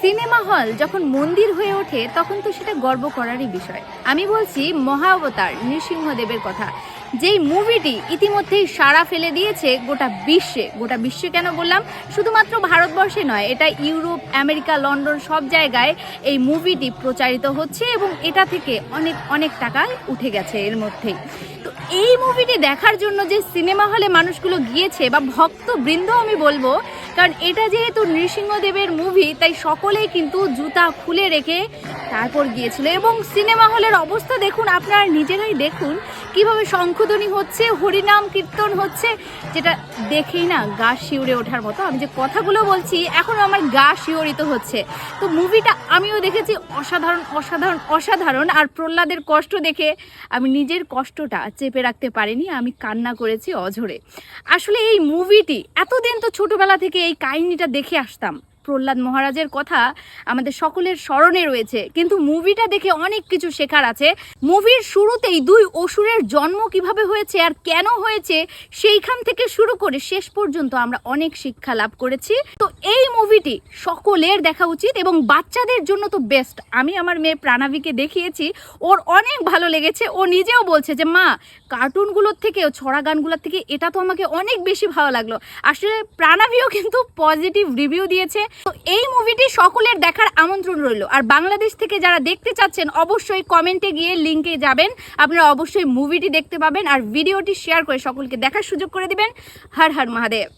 Cinema hall যখন মন্দির হয়ে ওঠে, তখন তো সেটা গর্ব করারই বিষয়। আমি বলছি মহাবতার নৃসিংহদেবের কথা। যেই মুভিটি ইতিমধ্যেই সাড়া ফেলে দিয়েছে গোটা বিশ্বে। গোটা বিশ্বে কেন বললাম? শুধুমাত্র ভারতবর্ষে নয়, এটা ইউরোপ, আমেরিকা, লন্ডন সব জায়গায় এই মুভিটি প্রচারিত হচ্ছে এবং এটা থেকে অনেক অনেক টাকা উঠে গেছে এর মধ্যেই। তো এই মুভিটি দেখার জন্য যে সিনেমা হলে মানুষগুলো গিয়েছে, বা ভক্তবৃন্দ আমি বলব, কারণ এটা যেহেতু নৃসিংহদেবের মুভি তাই সকলেই কিন্তু জুতা খুলে রেখে তারপর গিয়েছিল। এবং সিনেমা হলের অবস্থা দেখুন, আপনারা নিজেরাই দেখুন, কীভাবে শঙ্খধ্বনি হচ্ছে, হরিনাম কীর্তন হচ্ছে, যেটা দেখেই না গা শিউরে ওঠার মতো। আমি যে কথাগুলো বলছি এখনও আমার গা শিওরিত হচ্ছে। তো মুভিটা আমিও দেখেছি, অসাধারণ অসাধারণ অসাধারণ, আর প্রহ্লাদের কষ্ট দেখে আমি নিজের কষ্টটা চেপে রাখতে পারিনি, আমি কান্না করেছি অঝরে। আসলে এই মুভিটি, এতদিন তো ছোটবেলা থেকে এই কাহিনিটা দেখে আসতাম। প্রহ্লাদ মহারাজের কথা আমাদের সকলের স্মরণে রয়েছে, কিন্তু মুভিটা দেখে অনেক কিছু শেখার আছে। মুভির শুরুতেই দুই অসুরের জন্ম কীভাবে হয়েছে আর কেন হয়েছে, সেইখান থেকে শুরু করে শেষ পর্যন্ত আমরা অনেক শিক্ষা লাভ করেছি। তো এই মুভিটি সকলের দেখা উচিত এবং বাচ্চাদের জন্য তো বেস্ট আমি আমার মেয়ে প্রাণাবিকে দেখিয়েছি, ওর অনেক ভালো লেগেছে। ও নিজেও বলছে যে, মা কার্টুনগুলোর থেকেও ছড়া গানগুলোর থেকে এটা তো আমাকে অনেক বেশি ভালো লাগল। আসলে প্রাণাভিও কিন্তু পজিটিভ রিভিউ দিয়েছে। তো এই মুভিটি সকলের দেখার আমন্ত্রণ রইল। আর বাংলাদেশ থেকে যারা দেখতে চাচ্ছেন, অবশ্যই কমেন্টে গিয়ে লিঙ্কে যাবেন। আপনারা অবশ্যই মুভিটি দেখতে পাবেন আর ভিডিওটি শেয়ার করে সকলকে দেখার সুযোগ করে দিবেন। হর হর মহাদেব।